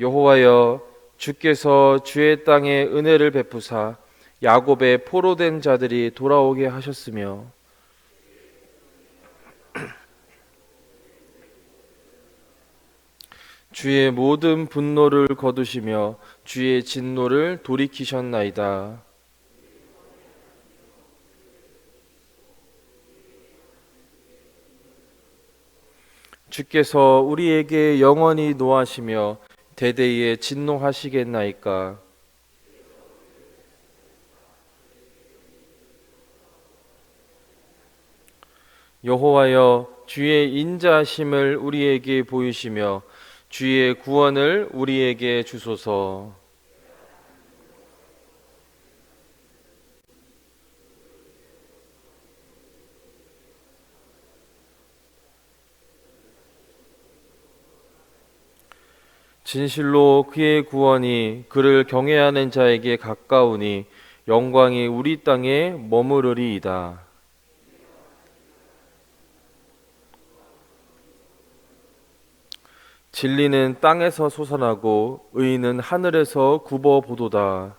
여호와여 주께서 주의 땅에 은혜를 베푸사 야곱의 포로된 자들이 돌아오게 하셨으며 주의 모든 분노를 거두시며 주의 진노를 돌이키셨나이다. 주께서 우리에게 영원히 노하시며 대대에 진노하시겠나이까. 여호와여 주의 인자하심을 우리에게 보이시며 주의 구원을 우리에게 주소서. 진실로 그의 구원이 그를 경외하는 자에게 가까우니 영광이 우리 땅에 머무르리이다. 진리는 땅에서 솟아나고 의는 하늘에서 굽어 보도다.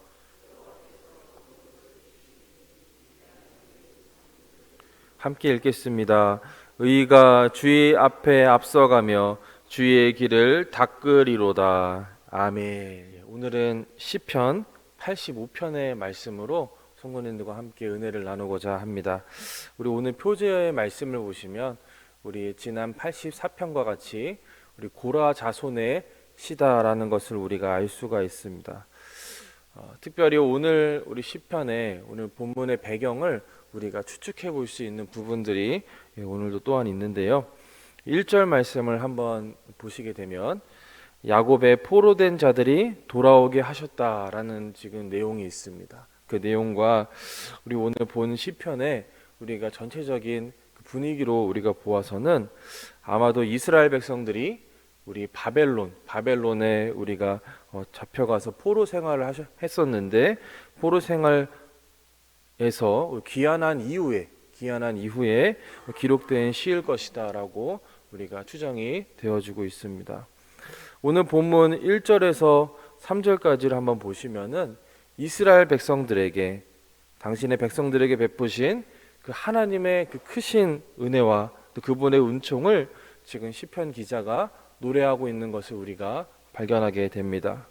함께 읽겠습니다. 의가 주의 앞에 앞서가며 주의 길을 닦으리로다. 아멘. 오늘은 시편 85편의 말씀으로 성도님들과 함께 은혜를 나누고자 합니다. 우리 오늘 표제의 말씀을 보시면 우리 지난 84편과 같이 우리 고라 자손의 시다라는 것을 우리가 알 수가 있습니다. 어, 특별히 오늘 우리 시편의 오늘 본문의 배경을 우리가 추측해 볼 수 있는 부분들이 예, 오늘도 또한 있는데요. 1절 말씀을 한번 보시게 되면 야곱의 포로된 자들이 돌아오게 하셨다라는 지금 내용이 있습니다. 그 내용과 우리 오늘 본 시편에 우리가 전체적인 그 분위기로 우리가 보아서는 아마도 이스라엘 백성들이 우리 바벨론, 바벨론에 우리가 어, 잡혀가서 포로 생활을 했었는데 포로 생활에서 귀환한 이후에 귀환한 이후에 기록된 시일 것이다라고 우리가 추정이 되어지고 있습니다. 오늘 본문 1절에서 3절까지를 한번 보시면은 이스라엘 백성들에게 당신의 백성들에게 베푸신 그 하나님의 그 크신 은혜와 또 그분의 은총을 지금 시편 기자가 노래하고 있는 것을 우리가 발견하게 됩니다.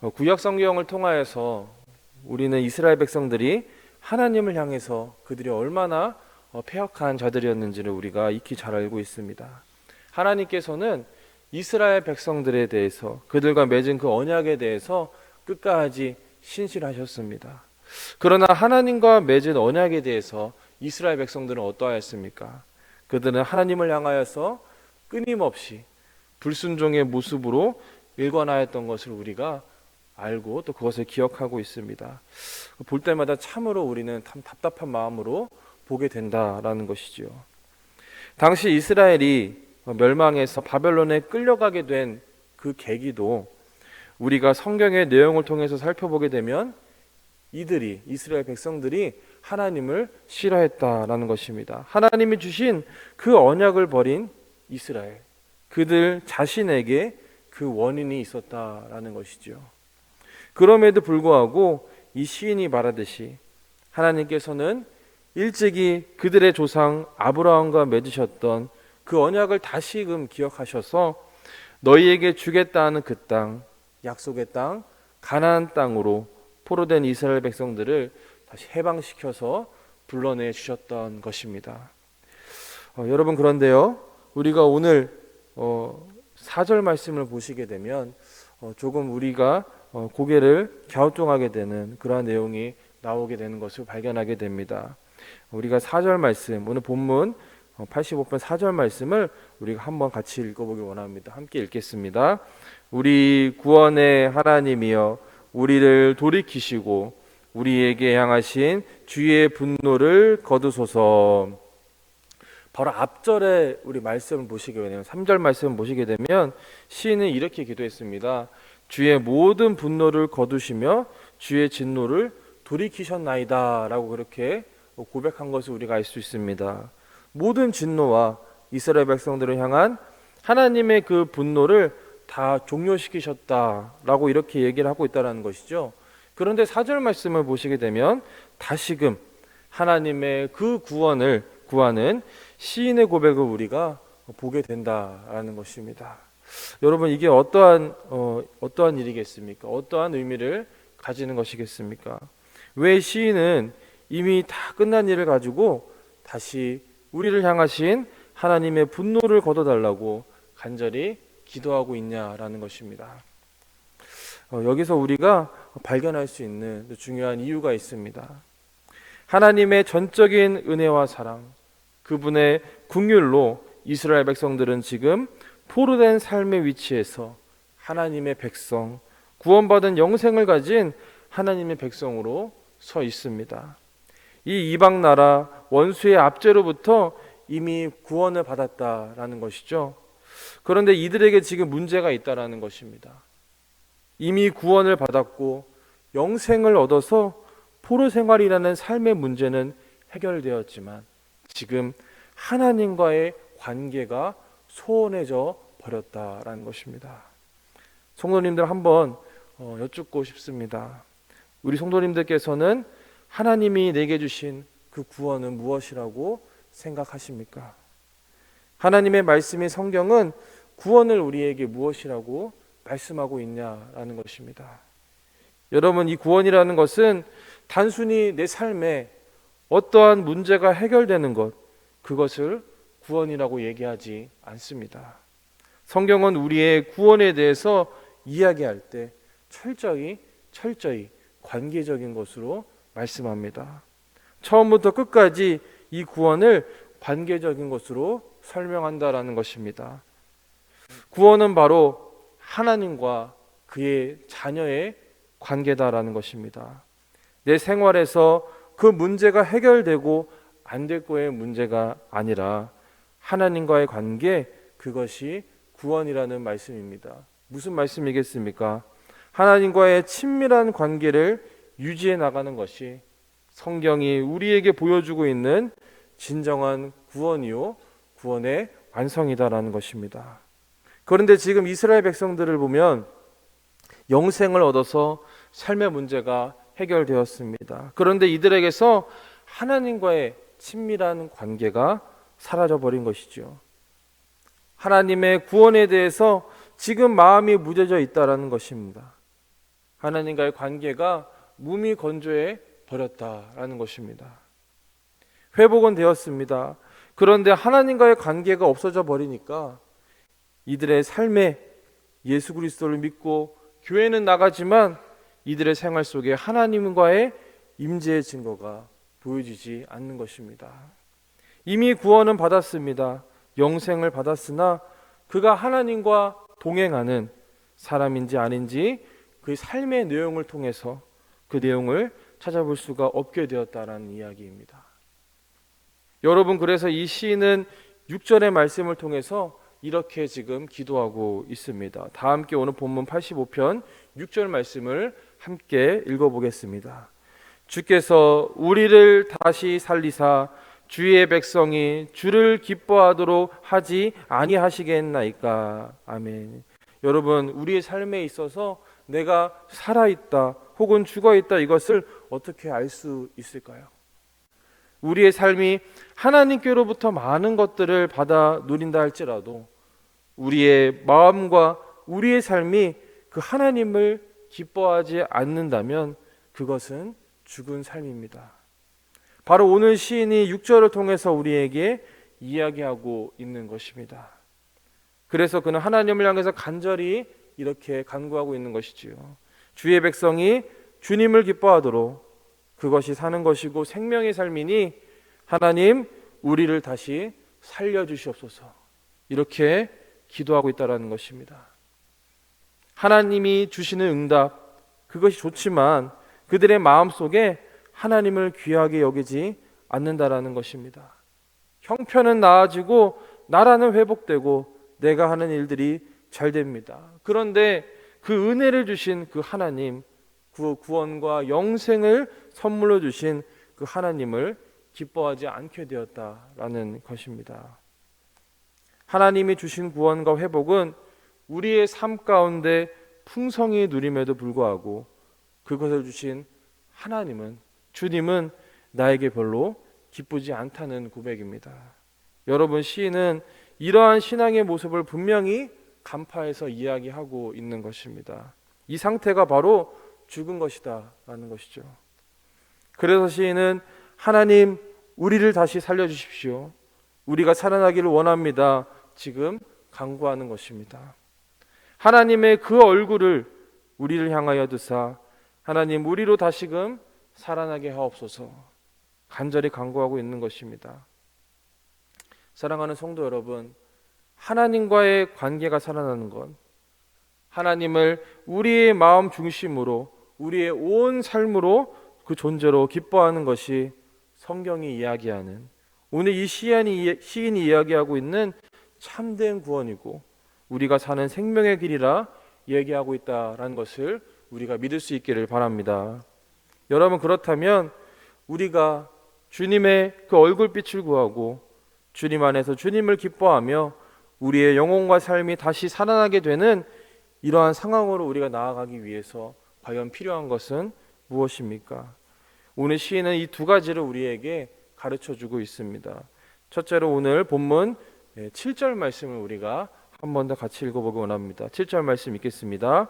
어, 구약 성경을 통하여서 우리는 이스라엘 백성들이 하나님을 향해서 그들이 얼마나 어, 폐역한 자들이었는지를 우리가 익히 잘 알고 있습니다. 하나님께서는 이스라엘 백성들에 대해서 그들과 맺은 그 언약에 대해서 끝까지 신실하셨습니다. 그러나 하나님과 맺은 언약에 대해서 이스라엘 백성들은 어떠하였습니까? 그들은 하나님을 향하여서 끊임없이 불순종의 모습으로 일관하였던 것을 우리가 알고 또 그것을 기억하고 있습니다. 볼 때마다 참으로 우리는 참 답답한 마음으로 보게 된다라는 것이지요. 당시 이스라엘이 멸망해서 바벨론에 끌려가게 된 그 계기도 우리가 성경의 내용을 통해서 살펴보게 되면 이들이 이스라엘 백성들이 하나님을 싫어했다라는 것입니다. 하나님이 주신 그 언약을 버린 이스라엘 그들 자신에게 그 원인이 있었다라는 것이죠. 그럼에도 불구하고 이 시인이 말하듯이 하나님께서는 일찍이 그들의 조상 아브라함과 맺으셨던 그 언약을 다시금 기억하셔서 너희에게 주겠다는 그 땅, 약속의 땅, 가나안 땅으로 포로된 이스라엘 백성들을 다시 해방시켜서 불러내 주셨던 것입니다. 어, 여러분 그런데요, 우리가 오늘 어, 4절 말씀을 보시게 되면 어, 조금 우리가 어, 고개를 갸우뚱하게 되는 그러한 내용이 나오게 되는 것을 발견하게 됩니다. 우리가 4절 말씀, 오늘 본문 85편 4절 말씀을 우리가 한번 같이 읽어보기 원합니다. 함께 읽겠습니다. 우리 구원의 하나님이여 우리를 돌이키시고 우리에게 향하신 주의 분노를 거두소서. 바로 앞절에 우리 말씀을 보시게 되면 3절 말씀을 보시게 되면 시인은 이렇게 기도했습니다. 주의 모든 분노를 거두시며 주의 진노를 돌이키셨나이다라고 그렇게 고백한 것을 우리가 알 수 있습니다. 모든 진노와 이스라엘 백성들을 향한 하나님의 그 분노를 다 종료시키셨다라고 이렇게 얘기를 하고 있다라는 것이죠. 그런데 사절 말씀을 보시게 되면 다시금 하나님의 그 구원을 구하는 시인의 고백을 우리가 보게 된다라는 것입니다. 여러분 이게 어떠한 어, 어떠한 일이겠습니까? 어떠한 의미를 가지는 것이겠습니까? 왜 시인은 이미 다 끝난 일을 가지고 다시 우리를 향하신 하나님의 분노를 걷어달라고 간절히 기도하고 있냐라는 것입니다. 어, 여기서 우리가 발견할 수 있는 중요한 이유가 있습니다. 하나님의 전적인 은혜와 사랑, 그분의 국률로 이스라엘 백성들은 지금 포로된 삶의 위치에서 하나님의 백성, 구원받은 영생을 가진 하나님의 백성으로 서 있습니다. 이 이방 나라 원수의 압제로부터 이미 구원을 받았다라는 것이죠. 그런데 이들에게 지금 문제가 있다라는 것입니다. 이미 구원을 받았고 영생을 얻어서 포로 생활이라는 삶의 문제는 해결되었지만 지금 하나님과의 관계가 소원해져 버렸다라는 것입니다. 성도님들 한번 어, 여쭙고 싶습니다. 우리 성도님들께서는 하나님이 내게 주신 그 구원은 무엇이라고 생각하십니까? 하나님의 말씀인 성경은 구원을 우리에게 무엇이라고 말씀하고 있냐라는 것입니다. 여러분, 이 구원이라는 것은 단순히 내 삶에 어떠한 문제가 해결되는 것, 그것을 구원이라고 얘기하지 않습니다. 성경은 우리의 구원에 대해서 이야기할 때 철저히, 철저히 관계적인 것으로 말씀합니다. 처음부터 끝까지 이 구원을 관계적인 것으로 설명한다라는 것입니다. 구원은 바로 하나님과 그의 자녀의 관계다라는 것입니다. 내 생활에서 그 문제가 해결되고 안 될 거의 문제가 아니라 하나님과의 관계 그것이 구원이라는 말씀입니다. 무슨 말씀이겠습니까? 하나님과의 친밀한 관계를 유지해 나가는 것이 성경이 우리에게 보여주고 있는 진정한 구원이요 구원의 완성이다라는 것입니다. 그런데 지금 이스라엘 백성들을 보면 영생을 얻어서 삶의 문제가 해결되었습니다. 그런데 이들에게서 하나님과의 친밀한 관계가 사라져 버린 것이죠. 하나님의 구원에 대해서 지금 마음이 무뎌져 있다라는 것입니다. 하나님과의 관계가 무미 건조해 버렸다라는 것입니다. 회복은 되었습니다. 그런데 하나님과의 관계가 없어져 버리니까 이들의 삶에 예수 그리스도를 믿고 교회는 나가지만 이들의 생활 속에 하나님과의 임재의 증거가 보여지지 않는 것입니다. 이미 구원은 받았습니다. 영생을 받았으나 그가 하나님과 동행하는 사람인지 아닌지 그 삶의 내용을 통해서 그 내용을 찾아볼 수가 없게 되었다라는 이야기입니다. 여러분 그래서 이 시인은 6절의 말씀을 통해서 이렇게 지금 기도하고 있습니다. 다 함께 오늘 본문 85편 6절 말씀을 함께 읽어보겠습니다. 주께서 우리를 다시 살리사 주의 백성이 주를 기뻐하도록 하지 아니하시겠나이까. 아멘. 여러분, 우리의 삶에 있어서 내가 살아있다 혹은 죽어있다 이것을 어떻게 알 수 있을까요? 우리의 삶이 하나님께로부터 많은 것들을 받아 누린다 할지라도 우리의 마음과 우리의 삶이 그 하나님을 기뻐하지 않는다면 그것은 죽은 삶입니다. 바로 오늘 시인이 6절을 통해서 우리에게 이야기하고 있는 것입니다. 그래서 그는 하나님을 향해서 간절히 이렇게 간구하고 있는 것이지요. 주의 백성이 주님을 기뻐하도록 그것이 사는 것이고 생명의 삶이니 하나님 우리를 다시 살려 주시옵소서. 이렇게 기도하고 있다라는 것입니다. 하나님이 주시는 응답 그것이 좋지만 그들의 마음 속에 하나님을 귀하게 여기지 않는다라는 것입니다. 형편은 나아지고 나라는 회복되고 내가 하는 일들이 잘 됩니다. 그런데 그 은혜를 주신 그 하나님, 그 구원과 영생을 선물로 주신 그 하나님을 기뻐하지 않게 되었다라는 것입니다. 하나님이 주신 구원과 회복은 우리의 삶 가운데 풍성히 누림에도 불구하고 그것을 주신 하나님은 주님은 나에게 별로 기쁘지 않다는 고백입니다. 여러분 시인은 이러한 신앙의 모습을 분명히 간파해서 이야기하고 있는 것입니다. 이 상태가 바로 죽은 것이다라는 것이죠. 그래서 시인은 하나님 우리를 다시 살려 주십시오. 우리가 살아나기를 원합니다. 지금 간구하는 것입니다. 하나님의 그 얼굴을 우리를 향하여 두사 하나님 우리로 다시금 살아나게 하옵소서 간절히 간구하고 있는 것입니다. 사랑하는 성도 여러분, 하나님과의 관계가 살아나는 건 하나님을 우리의 마음 중심으로 우리의 온 삶으로 그 존재로 기뻐하는 것이 성경이 이야기하는 오늘 이 시인이, 시인이 이야기하고 있는 참된 구원이고 우리가 사는 생명의 길이라 얘기하고 있다라는 것을 우리가 믿을 수 있기를 바랍니다. 여러분 그렇다면 우리가 주님의 그 얼굴빛을 구하고 주님 안에서 주님을 기뻐하며 우리의 영혼과 삶이 다시 살아나게 되는 이러한 상황으로 우리가 나아가기 위해서 과연 필요한 것은 무엇입니까? 오늘 시인은 이 두 가지를 우리에게 가르쳐 주고 있습니다. 첫째로 오늘 본문 7절 말씀을 우리가 한 번 더 같이 읽어보기 원합니다. 7절 말씀 읽겠습니다.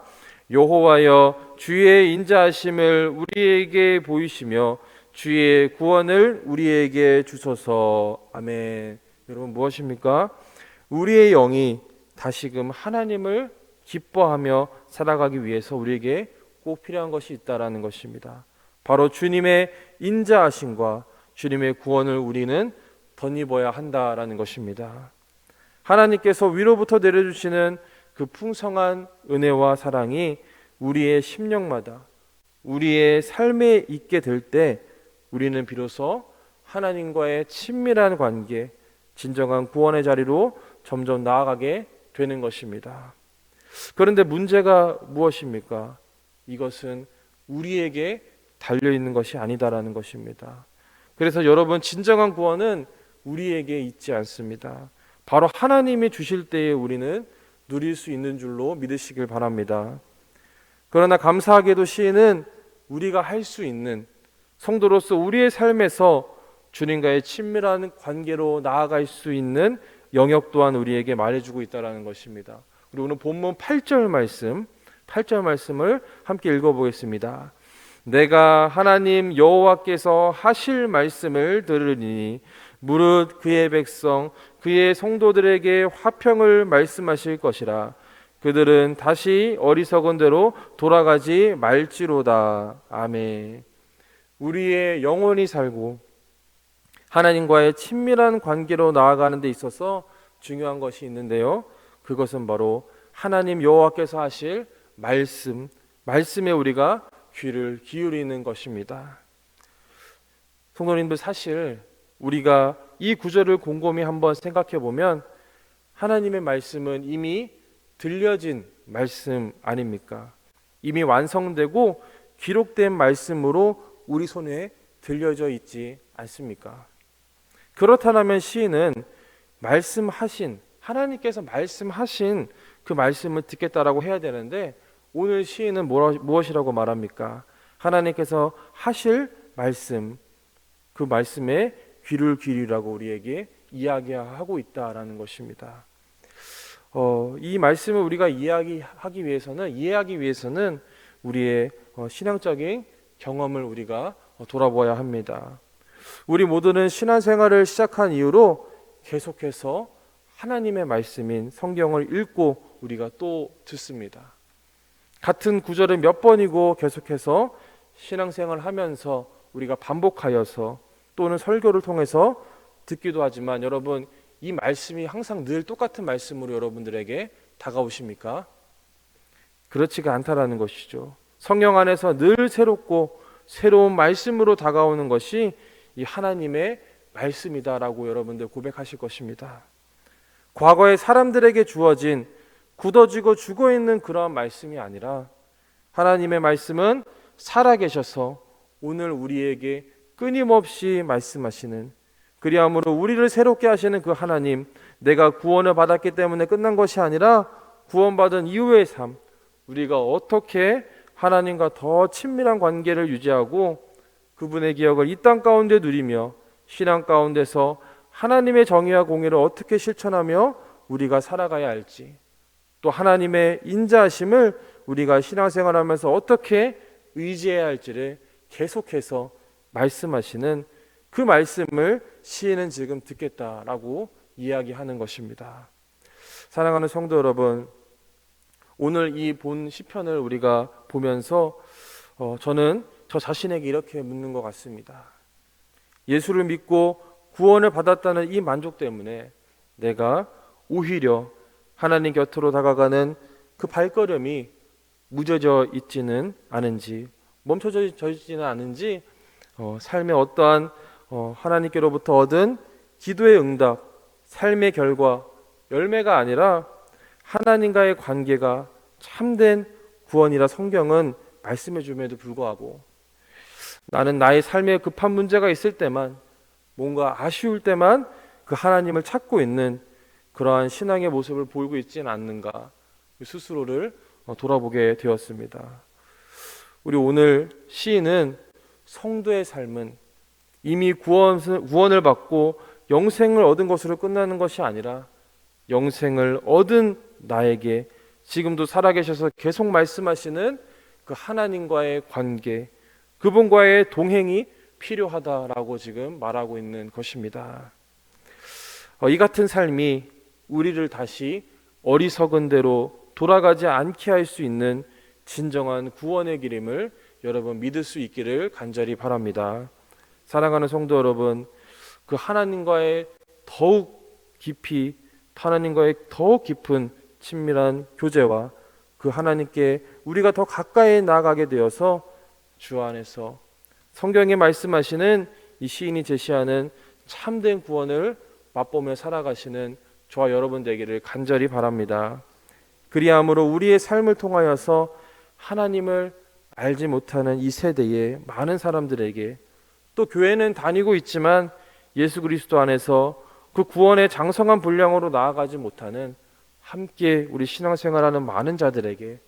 여호와여 주의 인자하심을 우리에게 보이시며 주의 구원을 우리에게 주소서. 아멘. 여러분 무엇입니까? 우리의 영이 다시금 하나님을 기뻐하며 살아가기 위해서 우리에게 꼭 필요한 것이 있다라는 것입니다. 바로 주님의 인자하심과 주님의 구원을 우리는 덧입어야 한다라는 것입니다. 하나님께서 위로부터 내려주시는 그 풍성한 은혜와 사랑이 우리의 심령마다 우리의 삶에 있게 될 때 우리는 비로소 하나님과의 친밀한 관계, 진정한 구원의 자리로 점점 나아가게 되는 것입니다. 그런데 문제가 무엇입니까? 이것은 우리에게 달려 있는 것이 아니다라는 것입니다. 그래서 여러분 진정한 구원은 우리에게 있지 않습니다. 바로 하나님이 주실 때에 우리는 누릴 수 있는 줄로 믿으시길 바랍니다. 그러나 감사하게도 시인은 우리가 할 수 있는 성도로서 우리의 삶에서 주님과의 친밀한 관계로 나아갈 수 있는 영역 또한 우리에게 말해주고 있다라는 것입니다. 그리고 오늘 본문 8절 말씀, 8절 말씀을 함께 읽어보겠습니다. 내가 하나님 여호와께서 하실 말씀을 들으니 무릇 그의 백성 그의 성도들에게 화평을 말씀하실 것이라 그들은 다시 어리석은 대로 돌아가지 말지로다 아멘 우리의 영혼이 살고 하나님과의 친밀한 관계로 나아가는 데 있어서 중요한 것이 있는데요 그것은 바로 하나님 여호와께서 하실 말씀 말씀에 우리가 귀를 기울이는 것입니다 성도님들 사실 우리가 이 구절을 곰곰이 한번 생각해 보면 하나님의 말씀은 이미 들려진 말씀 아닙니까? 이미 완성되고 기록된 말씀으로 우리 손에 들려져 있지 않습니까? 그렇다면 시인은 말씀하신 하나님께서 말씀하신 그 말씀을 듣겠다라고 해야 되는데 오늘 시인은 무엇이라고 말합니까? 하나님께서 하실 말씀 그 말씀에 귀를 기리라고 우리에게 이야기하고 있다라는 것입니다. 어, 이 말씀을 우리가 이야기하기 위해서는 이해하기 위해서는 우리의 어, 신앙적인 경험을 우리가 어, 돌아보아야 합니다. 우리 모두는 신앙생활을 시작한 이후로 계속해서 하나님의 말씀인 성경을 읽고 우리가 또 듣습니다. 같은 구절을 몇 번이고 계속해서 신앙생활을 하면서 우리가 반복하여서 또는 설교를 통해서 듣기도 하지만 여러분 이 말씀이 항상 늘 똑같은 말씀으로 여러분들에게 다가오십니까? 그렇지가 않다라는 것이죠. 성령 안에서 늘 새롭고 새로운 말씀으로 다가오는 것이 이 하나님의 말씀이다라고 여러분들 고백하실 것입니다. 과거에 사람들에게 주어진 굳어지고 죽어 있는 그러한 말씀이 아니라 하나님의 말씀은 살아계셔서 오늘 우리에게 끊임없이 말씀하시는 그리함으로 우리를 새롭게 하시는 그 하나님 내가 구원을 받았기 때문에 끝난 것이 아니라 구원받은 이후의 삶, 우리가 어떻게 하나님과 더 친밀한 관계를 유지하고 그분의 기억을 이 땅 가운데 누리며 신앙 가운데서 하나님의 정의와 공의를 어떻게 실천하며 우리가 살아가야 할지 또 하나님의 인자하심을 우리가 신앙생활하면서 어떻게 의지해야 할지를 계속해서 말씀하시는 그 말씀을 시인은 지금 듣겠다라고 이야기하는 것입니다. 사랑하는 성도 여러분, 오늘 이 본 시편을 우리가 보면서 어, 저는 저 자신에게 이렇게 묻는 것 같습니다. 예수를 믿고 구원을 받았다는 이 만족 때문에 내가 오히려 하나님 곁으로 다가가는 그 발걸음이 무뎌져 있지는 않은지 멈춰져 있지는 않은지 어, 삶의 어떠한 어, 하나님께로부터 얻은 기도의 응답, 삶의 결과, 열매가 아니라 하나님과의 관계가 참된 구원이라 성경은 말씀해 줌에도 불구하고 나는 나의 삶에 급한 문제가 있을 때만 뭔가 아쉬울 때만 그 하나님을 찾고 있는 그러한 신앙의 모습을 보이고 있지는 않는가 스스로를 어, 돌아보게 되었습니다. 우리 오늘 시인은 성도의 삶은 이미 구원, 구원을 받고 영생을 얻은 것으로 끝나는 것이 아니라 영생을 얻은 나에게 지금도 살아계셔서 계속 말씀하시는 그 하나님과의 관계, 그분과의 동행이 필요하다라고 지금 말하고 있는 것입니다. 어, 이 같은 삶이 우리를 다시 어리석은 대로 돌아가지 않게 할 수 있는 진정한 구원의 길임을 여러분 믿을 수 있기를 간절히 바랍니다. 사랑하는 성도 여러분, 그 하나님과의 더욱 깊이 하나님과의 더욱 깊은 친밀한 교제와 그 하나님께 우리가 더 가까이 나아가게 되어서 주 안에서 성경에 말씀하시는 이 시인이 제시하는 참된 구원을 맛보며 살아가시는 저와 여러분 되기를 간절히 바랍니다. 그리함으로 우리의 삶을 통하여서 하나님을 알지 못하는 이 세대의 많은 사람들에게 또 교회는 다니고 있지만 예수 그리스도 안에서 그 구원의 장성한 분량으로 나아가지 못하는 함께 우리 신앙생활하는 많은 자들에게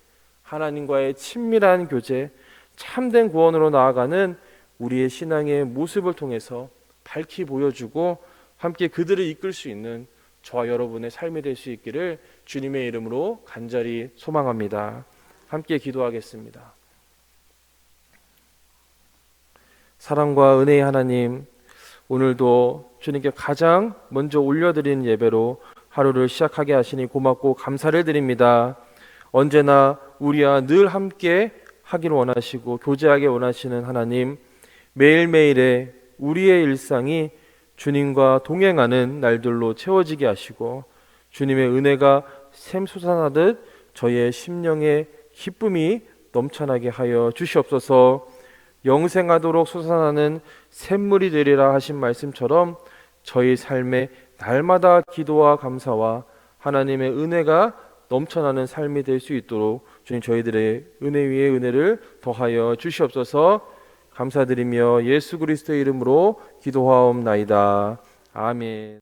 하나님과의 친밀한 교제, 참된 구원으로 나아가는 우리의 신앙의 모습을 통해서 밝히 보여주고 함께 그들을 이끌 수 있는 저와 여러분의 삶이 될 수 있기를 주님의 이름으로 간절히 소망합니다. 함께 기도하겠습니다. 사랑과 은혜의 하나님, 오늘도 주님께 가장 먼저 올려드리는 예배로 하루를 시작하게 하시니 고맙고 감사를 드립니다. 언제나 우리와 늘 함께 하기를 원하시고 교제하기 원하시는 하나님, 매일매일의 우리의 일상이 주님과 동행하는 날들로 채워지게 하시고 주님의 은혜가 샘솟아나듯 저의 심령에 기쁨이 넘쳐나게 하여 주시옵소서. 영생하도록 솟아나는 샘물이 되리라 하신 말씀처럼 저희 삶에 날마다 기도와 감사와 하나님의 은혜가 넘쳐나는 삶이 될 수 있도록 주님 저희들의 은혜 위에 은혜를 더하여 주시옵소서. 감사드리며 예수 그리스도의 이름으로 기도하옵나이다. 아멘.